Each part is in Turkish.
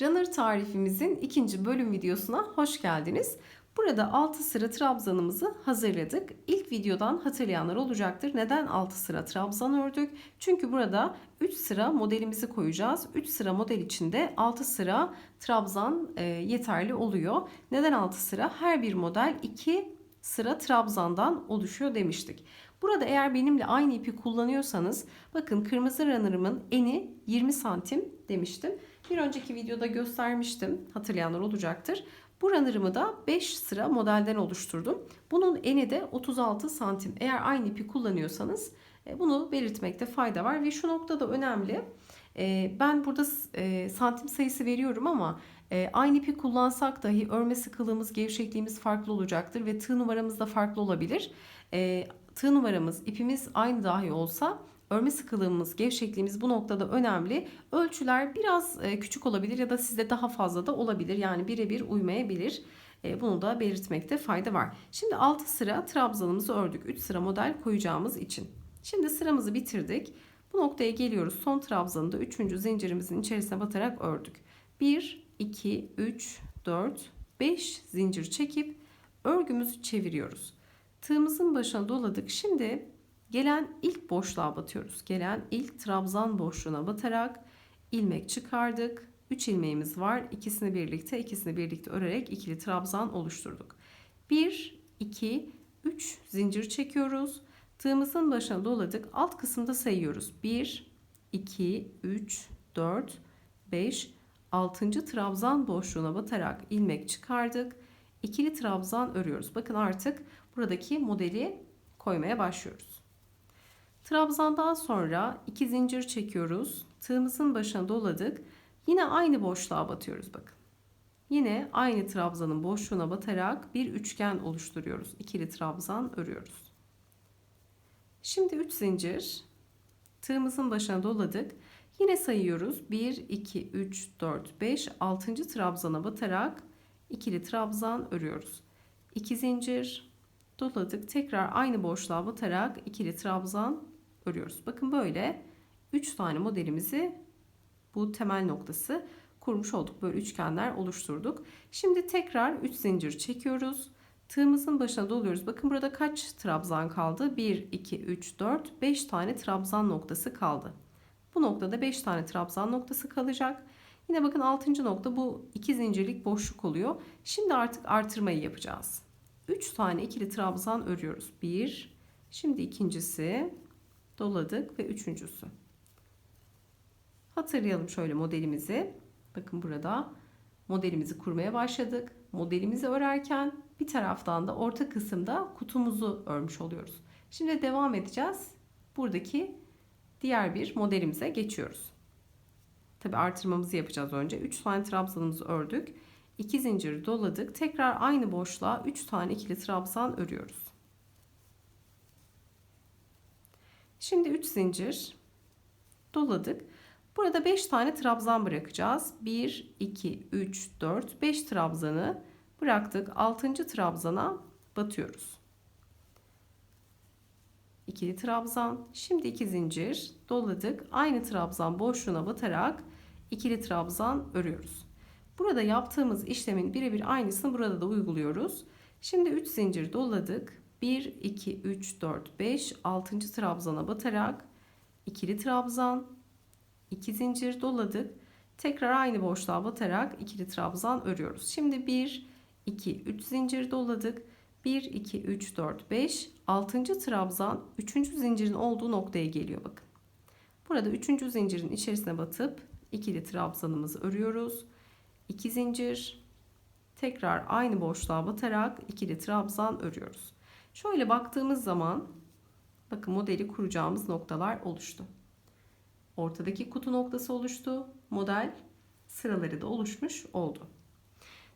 Runner tarifimizin ikinci bölüm videosuna hoş geldiniz. Burada 6 sıra trabzanımızı hazırladık. İlk videodan hatırlayanlar olacaktır. Neden 6 sıra trabzan ördük? Çünkü burada 3 sıra modelimizi koyacağız. 3 sıra model içinde 6 sıra trabzan e, yeterli oluyor. Neden 6 sıra? Her bir model 2 sıra trabzandan oluşuyor demiştik. Burada eğer benimle aynı ipi kullanıyorsanız bakın kırmızı runner'ımın eni 20 santim demiştim. Bir önceki videoda göstermiştim. Hatırlayanlar olacaktır. Bu runner'ımı da 5 sıra modelden oluşturdum. Bunun eni de 36 santim. Eğer aynı ipi kullanıyorsanız e, bunu belirtmekte fayda var. Ve şu noktada önemli. E, ben burada e, santim sayısı veriyorum ama aynı ipi kullansak dahi örme sıkılığımız, gevşekliğimiz farklı olacaktır. Ve tığ numaramız da farklı olabilir. Tığ numaramız, ipimiz aynı dahi olsa örme sıkılığımız, gevşekliğimiz bu noktada önemli. Ölçüler biraz e, küçük olabilir ya da sizde daha fazla da olabilir. Yani birebir uymayabilir. E, bunu da belirtmekte fayda var. Şimdi 6 sıra trabzanımızı ördük. 3 sıra model koyacağımız için. Şimdi sıramızı bitirdik. Bu noktaya geliyoruz. Son trabzanı da 3. zincirimizin içerisine batarak ördük. 1, 2, 3, 4, 5 zincir çekip örgümüzü çeviriyoruz. Tığımızın başına doladık. Şimdi Gelen ilk boşluğa batıyoruz. Gelen ilk trabzan boşluğuna batarak ilmek çıkardık. 3 ilmeğimiz var. İkisini birlikte, ikisini birlikte örerek ikili trabzan oluşturduk. 1 2 3 zincir çekiyoruz. Tığımızın başına doladık. Alt kısımda sayıyoruz. 1 2 3 4 5 6. trabzan boşluğuna batarak ilmek çıkardık. İkili trabzan örüyoruz. Bakın artık buradaki modeli koymaya başlıyoruz. Trabzandan sonra iki zincir çekiyoruz. Tığımızın başına doladık. Yine aynı boşluğa batıyoruz bakın. Yine aynı trabzanın boşluğuna batarak bir üçgen oluşturuyoruz. İkili trabzan örüyoruz. Şimdi 3 zincir. Tığımızın başına doladık. Yine sayıyoruz. 1, 2, 3, 4, 5, 6. trabzana batarak ikili trabzan örüyoruz. 2 zincir doladık. Tekrar aynı boşluğa batarak ikili trabzan örüyoruz. Bakın böyle 3 tane modelimizi bu temel noktası kurmuş olduk. Böyle üçgenler oluşturduk. Şimdi tekrar 3 zincir çekiyoruz. Tığımızın başına doluyoruz. Bakın burada kaç trabzan kaldı? 1, 2, 3, 4, 5 tane trabzan noktası kaldı. Bu noktada 5 tane trabzan noktası kalacak. Yine bakın 6. nokta bu 2 zincirlik boşluk oluyor. Şimdi artık artırmayı yapacağız. 3 tane ikili trabzan örüyoruz. 1, şimdi ikincisi, doladık ve üçüncüsü. Hatırlayalım şöyle modelimizi. Bakın burada modelimizi kurmaya başladık. Modelimizi örerken bir taraftan da orta kısımda kutumuzu örmüş oluyoruz. Şimdi devam edeceğiz. Buradaki diğer bir modelimize geçiyoruz. Tabi artırmamızı yapacağız önce. 3 tane trabzanımızı ördük. 2 zinciri doladık. Tekrar aynı boşluğa 3 tane ikili trabzan örüyoruz. Şimdi 3 zincir doladık. Burada 5 tane trabzan bırakacağız. 1, 2, 3, 4, 5 trabzanı bıraktık. 6. trabzana batıyoruz. İkili trabzan. Şimdi 2 zincir doladık. Aynı trabzan boşluğuna batarak ikili trabzan örüyoruz. Burada yaptığımız işlemin birebir aynısını burada da uyguluyoruz. Şimdi 3 zincir doladık. 1, 2, 3, 4, 5, 6. trabzana batarak ikili trabzan, 2 zincir doladık. Tekrar aynı boşluğa batarak ikili trabzan örüyoruz. Şimdi 1, 2, 3 zincir doladık. 1, 2, 3, 4, 5, 6. trabzan 3. zincirin olduğu noktaya geliyor bakın. Burada 3. zincirin içerisine batıp ikili trabzanımızı örüyoruz. 2 zincir tekrar aynı boşluğa batarak ikili trabzan örüyoruz. Şöyle baktığımız zaman bakın modeli kuracağımız noktalar oluştu. Ortadaki kutu noktası oluştu. Model sıraları da oluşmuş oldu.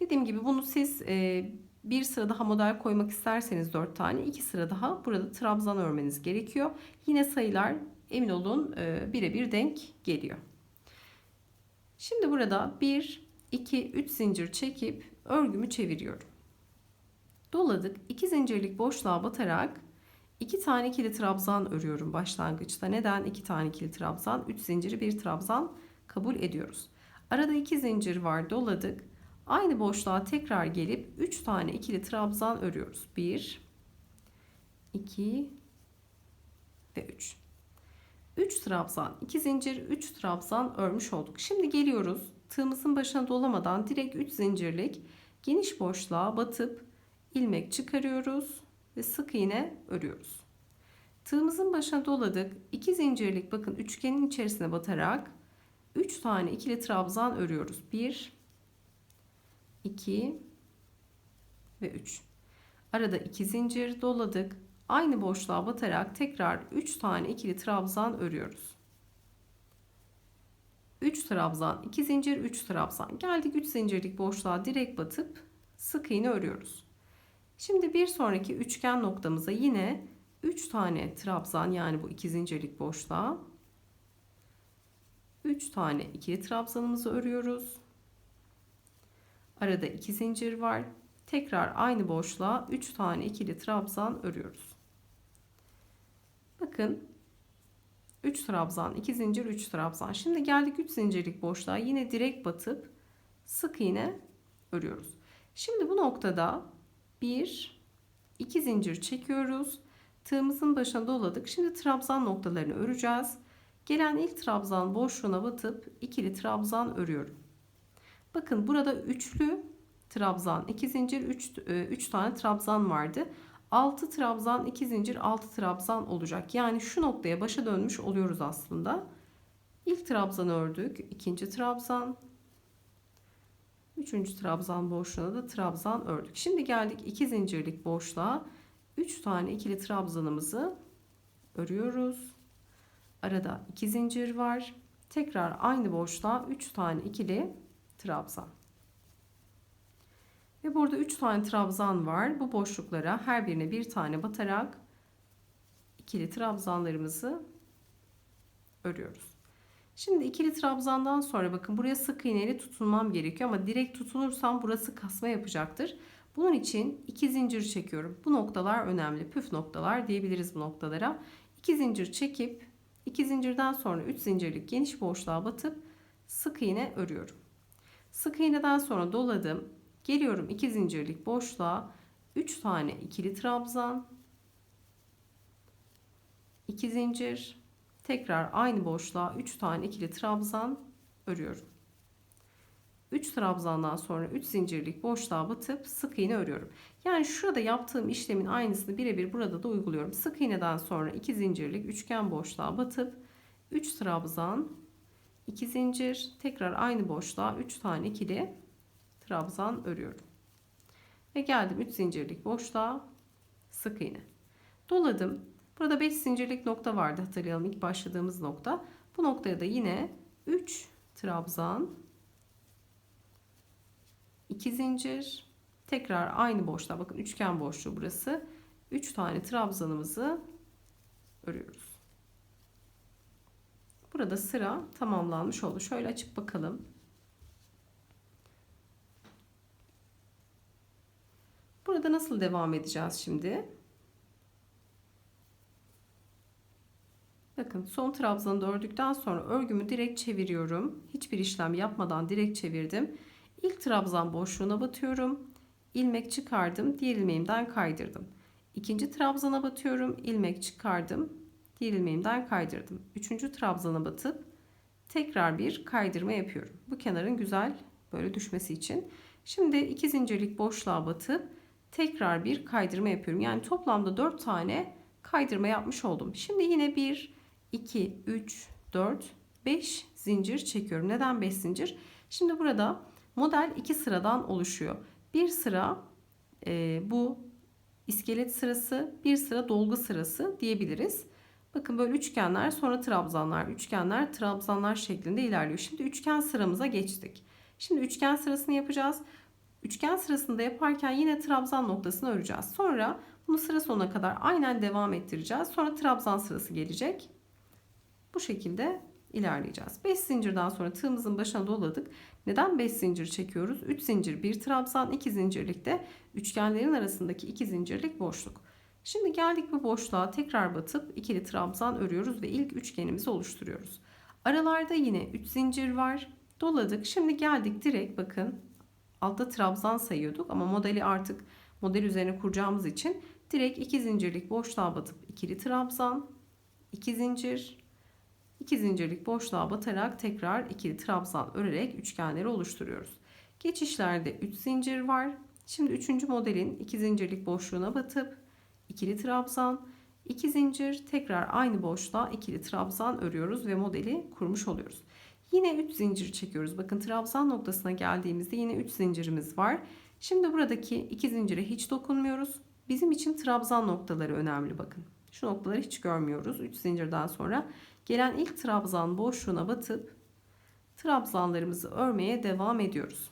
Dediğim gibi bunu siz e, bir sıra daha model koymak isterseniz 4 tane, iki sıra daha burada trabzan örmeniz gerekiyor. Yine sayılar emin olun e, birebir denk geliyor. Şimdi burada 1, 2, 3 zincir çekip örgümü çeviriyorum. Doladık. 2 zincirlik boşluğa batarak 2 tane ikili trabzan örüyorum başlangıçta. Neden 2 tane ikili trabzan? 3 zinciri bir trabzan kabul ediyoruz. Arada 2 zincir var doladık. Aynı boşluğa tekrar gelip 3 tane ikili trabzan örüyoruz. 1 2 ve 3. 3 trabzan, 2 zincir, 3 trabzan örmüş olduk. Şimdi geliyoruz. Tığımızın başına dolamadan direkt 3 zincirlik geniş boşluğa batıp ilmek çıkarıyoruz ve sık iğne örüyoruz. Tığımızın başına doladık. 2 zincirlik bakın üçgenin içerisine batarak 3 tane ikili trabzan örüyoruz. 1 2 ve 3. Arada 2 zincir doladık. Aynı boşluğa batarak tekrar 3 tane ikili trabzan örüyoruz. 3 trabzan, 2 zincir, 3 trabzan. Geldik 3 zincirlik boşluğa direkt batıp sık iğne örüyoruz. Şimdi bir sonraki üçgen noktamıza yine 3 tane trabzan yani bu 2 zincirlik boşluğa 3 tane ikili trabzanımızı örüyoruz. Arada 2 zincir var. Tekrar aynı boşluğa 3 tane ikili trabzan örüyoruz. Bakın 3 trabzan, 2 zincir, 3 trabzan. Şimdi geldik 3 zincirlik boşluğa yine direkt batıp sık iğne örüyoruz. Şimdi bu noktada 1 2 zincir çekiyoruz. Tığımızın başına doladık. Şimdi trabzan noktalarını öreceğiz. Gelen ilk trabzan boşluğuna batıp ikili trabzan örüyorum. Bakın burada üçlü trabzan, 2 zincir, 3 3 tane trabzan vardı. 6 trabzan, 2 zincir, 6 trabzan olacak. Yani şu noktaya başa dönmüş oluyoruz aslında. İlk trabzan ördük, ikinci trabzan, üçüncü trabzan boşluğuna da trabzan ördük. Şimdi geldik 2 zincirlik boşluğa. 3 tane ikili trabzanımızı örüyoruz. Arada 2 zincir var. Tekrar aynı boşluğa 3 tane ikili trabzan. Ve burada 3 tane trabzan var. Bu boşluklara her birine bir tane batarak ikili trabzanlarımızı örüyoruz. Şimdi ikili trabzandan sonra bakın buraya sık iğneyle tutunmam gerekiyor ama direkt tutunursam burası kasma yapacaktır. Bunun için iki zincir çekiyorum. Bu noktalar önemli. Püf noktalar diyebiliriz bu noktalara. İki zincir çekip iki zincirden sonra üç zincirlik geniş boşluğa batıp sık iğne örüyorum. Sık iğneden sonra doladım. Geliyorum 2 zincirlik boşluğa 3 tane ikili trabzan 2 zincir tekrar aynı boşluğa 3 tane ikili trabzan örüyorum. 3 trabzandan sonra 3 zincirlik boşluğa batıp sık iğne örüyorum. Yani şurada yaptığım işlemin aynısını birebir burada da uyguluyorum. Sık iğneden sonra 2 zincirlik üçgen boşluğa batıp 3 trabzan 2 zincir tekrar aynı boşluğa 3 tane ikili trabzan örüyorum. Ve geldim 3 zincirlik boşluğa sık iğne. Doladım. Burada 5 zincirlik nokta vardı hatırlayalım ilk başladığımız nokta. Bu noktaya da yine 3 trabzan 2 zincir tekrar aynı boşluğa bakın üçgen boşluğu burası. 3 tane trabzanımızı örüyoruz. Burada sıra tamamlanmış oldu. Şöyle açıp bakalım. Burada nasıl devam edeceğiz şimdi? Bakın son trabzanı ördükten sonra örgümü direkt çeviriyorum. Hiçbir işlem yapmadan direkt çevirdim. İlk trabzan boşluğuna batıyorum. ilmek çıkardım. Diğer ilmeğimden kaydırdım. İkinci trabzana batıyorum. ilmek çıkardım. Diğer ilmeğimden kaydırdım. Üçüncü trabzana batıp tekrar bir kaydırma yapıyorum. Bu kenarın güzel böyle düşmesi için. Şimdi iki zincirlik boşluğa batıp tekrar bir kaydırma yapıyorum. Yani toplamda 4 tane kaydırma yapmış oldum. Şimdi yine 1, 2, 3, 4, 5 zincir çekiyorum. Neden 5 zincir? Şimdi burada model 2 sıradan oluşuyor. Bir sıra e, bu iskelet sırası, bir sıra dolgu sırası diyebiliriz. Bakın böyle üçgenler, sonra trabzanlar, üçgenler, trabzanlar şeklinde ilerliyor. Şimdi üçgen sıramıza geçtik. Şimdi üçgen sırasını yapacağız. Üçgen sırasında yaparken yine trabzan noktasını öreceğiz. Sonra bunu sıra sonuna kadar aynen devam ettireceğiz. Sonra trabzan sırası gelecek. Bu şekilde ilerleyeceğiz. 5 zincirden sonra tığımızın başına doladık. Neden 5 zincir çekiyoruz? 3 zincir, 1 trabzan, 2 zincirlikte üçgenlerin arasındaki 2 zincirlik boşluk. Şimdi geldik bu boşluğa tekrar batıp ikili trabzan örüyoruz ve ilk üçgenimizi oluşturuyoruz. Aralarda yine 3 zincir var. Doladık. Şimdi geldik direkt bakın altta trabzan sayıyorduk ama modeli artık model üzerine kuracağımız için direkt iki zincirlik boşluğa batıp ikili trabzan, iki zincir, iki zincirlik boşluğa batarak tekrar ikili trabzan örerek üçgenleri oluşturuyoruz. Geçişlerde 3 zincir var. Şimdi 3. modelin 2 zincirlik boşluğuna batıp ikili trabzan, 2 zincir tekrar aynı boşluğa ikili trabzan örüyoruz ve modeli kurmuş oluyoruz. Yine 3 zincir çekiyoruz. Bakın trabzan noktasına geldiğimizde yine 3 zincirimiz var. Şimdi buradaki 2 zincire hiç dokunmuyoruz. Bizim için trabzan noktaları önemli bakın. Şu noktaları hiç görmüyoruz. 3 zincirden sonra gelen ilk trabzan boşluğuna batıp trabzanlarımızı örmeye devam ediyoruz.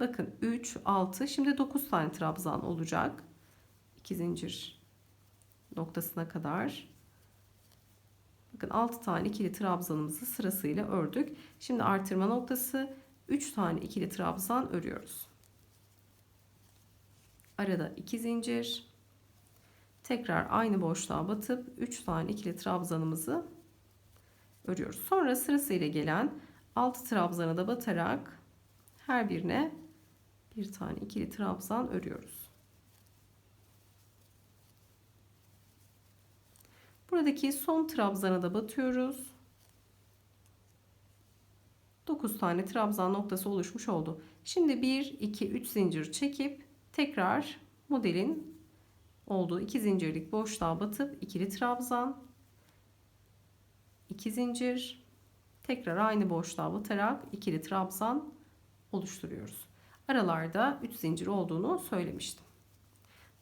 Bakın 3, 6, şimdi 9 tane trabzan olacak. 2 zincir noktasına kadar. Bakın 6 tane ikili trabzanımızı sırasıyla ördük. Şimdi artırma noktası 3 tane ikili trabzan örüyoruz. Arada 2 zincir. Tekrar aynı boşluğa batıp 3 tane ikili trabzanımızı örüyoruz. Sonra sırasıyla gelen 6 trabzanı da batarak her birine bir tane ikili trabzan örüyoruz. Buradaki son trabzana da batıyoruz. 9 tane trabzan noktası oluşmuş oldu. Şimdi 1 2 3 zincir çekip tekrar modelin olduğu iki zincirlik boşluğa batıp ikili trabzan 2 zincir tekrar aynı boşluğa batarak ikili trabzan oluşturuyoruz. Aralarda 3 zincir olduğunu söylemiştim.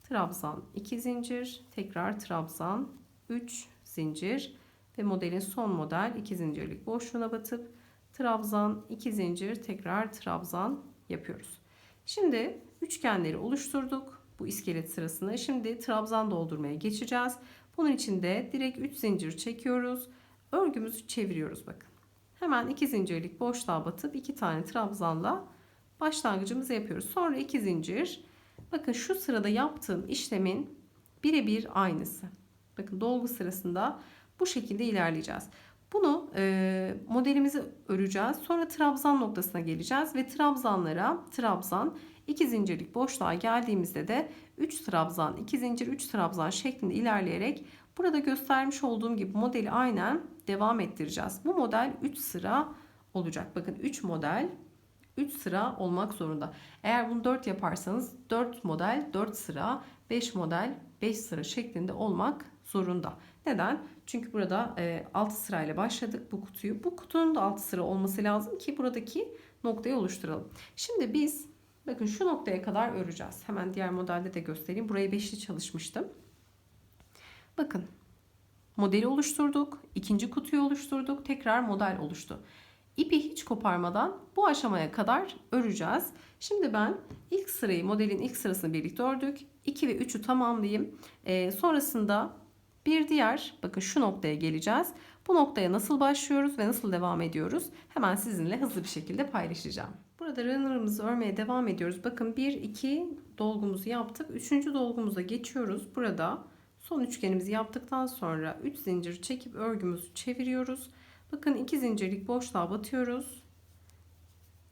Trabzan 2 zincir, tekrar trabzan 3 zincir ve modelin son model 2 zincirlik boşluğuna batıp trabzan 2 zincir tekrar trabzan yapıyoruz. Şimdi üçgenleri oluşturduk bu iskelet sırasında. Şimdi trabzan doldurmaya geçeceğiz. Bunun için de direkt 3 zincir çekiyoruz. Örgümüzü çeviriyoruz bakın. Hemen 2 zincirlik boşluğa batıp 2 tane trabzanla başlangıcımızı yapıyoruz. Sonra 2 zincir. Bakın şu sırada yaptığım işlemin birebir aynısı. Bakın dolgu sırasında bu şekilde ilerleyeceğiz. Bunu e, modelimizi öreceğiz. Sonra trabzan noktasına geleceğiz ve trabzanlara trabzan 2 zincirlik boşluğa geldiğimizde de 3 trabzan 2 zincir 3 trabzan şeklinde ilerleyerek burada göstermiş olduğum gibi modeli aynen devam ettireceğiz. Bu model 3 sıra olacak. Bakın 3 model 3 sıra olmak zorunda. Eğer bunu 4 yaparsanız 4 model 4 sıra, 5 model 5 sıra şeklinde olmak zorunda. Neden? Çünkü burada e, 6 sırayla başladık bu kutuyu. Bu kutunun da 6 sıra olması lazım ki buradaki noktayı oluşturalım. Şimdi biz bakın şu noktaya kadar öreceğiz. Hemen diğer modelde de göstereyim. Burayı beşli çalışmıştım. Bakın modeli oluşturduk. ikinci kutuyu oluşturduk. Tekrar model oluştu. İpi hiç koparmadan bu aşamaya kadar öreceğiz. Şimdi ben ilk sırayı modelin ilk sırasını birlikte ördük. 2 ve 3'ü tamamlayayım. Ee, sonrasında bir diğer bakın şu noktaya geleceğiz. Bu noktaya nasıl başlıyoruz ve nasıl devam ediyoruz? Hemen sizinle hızlı bir şekilde paylaşacağım. Burada runner'ımızı örmeye devam ediyoruz. Bakın 1 2 dolgumuzu yaptık. 3. dolgumuza geçiyoruz. Burada son üçgenimizi yaptıktan sonra 3 zincir çekip örgümüzü çeviriyoruz. Bakın 2 zincirlik boşluğa batıyoruz.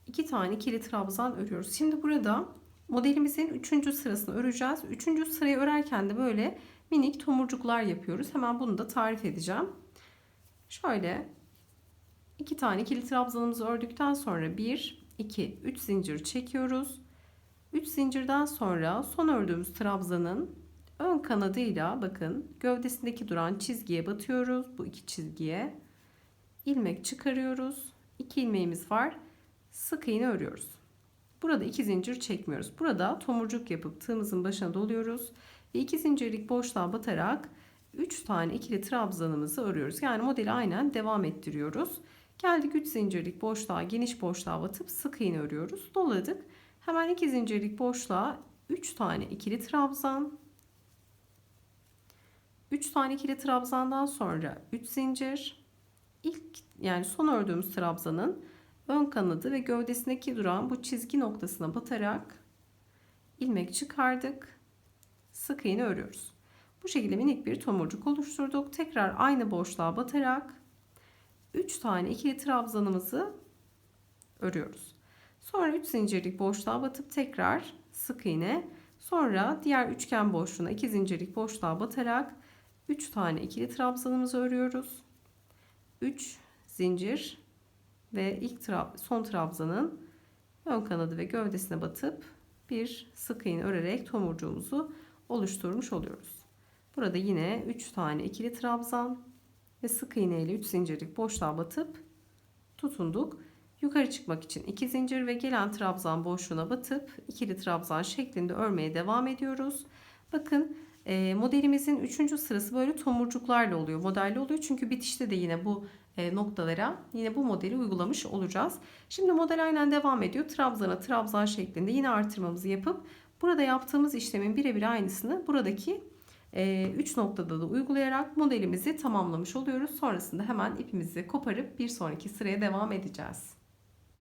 2 tane ikili trabzan örüyoruz. Şimdi burada modelimizin 3. sırasını öreceğiz. 3. sırayı örerken de böyle minik tomurcuklar yapıyoruz. Hemen bunu da tarif edeceğim. Şöyle iki tane ikili trabzanımızı ördükten sonra 1, 2, 3 zincir çekiyoruz. 3 zincirden sonra son ördüğümüz trabzanın ön kanadıyla bakın gövdesindeki duran çizgiye batıyoruz. Bu iki çizgiye ilmek çıkarıyoruz. 2 ilmeğimiz var. Sık iğne örüyoruz. Burada iki zincir çekmiyoruz. Burada tomurcuk yapıp tığımızın başına doluyoruz. Ve iki zincirlik boşluğa batarak 3 tane ikili trabzanımızı örüyoruz. Yani modeli aynen devam ettiriyoruz. Geldik 3 zincirlik boşluğa geniş boşluğa batıp sık iğne örüyoruz. Doladık. Hemen 2 zincirlik boşluğa 3 tane ikili trabzan. 3 tane ikili trabzandan sonra 3 zincir. İlk yani son ördüğümüz trabzanın ön kanadı ve gövdesindeki duran bu çizgi noktasına batarak ilmek çıkardık. Sık iğne örüyoruz. Bu şekilde minik bir tomurcuk oluşturduk. Tekrar aynı boşluğa batarak 3 tane ikili trabzanımızı örüyoruz. Sonra 3 zincirlik boşluğa batıp tekrar sık iğne. Sonra diğer üçgen boşluğuna 2 zincirlik boşluğa batarak 3 tane ikili trabzanımızı örüyoruz. 3 zincir ve ilk trab son trabzanın ön kanadı ve gövdesine batıp bir sık iğne örerek tomurcuğumuzu oluşturmuş oluyoruz. Burada yine 3 tane ikili trabzan ve sık iğne ile 3 zincirlik boşluğa batıp tutunduk. Yukarı çıkmak için 2 zincir ve gelen trabzan boşluğuna batıp ikili trabzan şeklinde örmeye devam ediyoruz. Bakın e, modelimizin 3. sırası böyle tomurcuklarla oluyor, modelli oluyor. Çünkü bitişte de yine bu e, noktalara yine bu modeli uygulamış olacağız. Şimdi model aynen devam ediyor. Trabzana trabzan şeklinde yine artırmamızı yapıp burada yaptığımız işlemin birebir aynısını buradaki 3 noktada da uygulayarak modelimizi tamamlamış oluyoruz. Sonrasında hemen ipimizi koparıp bir sonraki sıraya devam edeceğiz.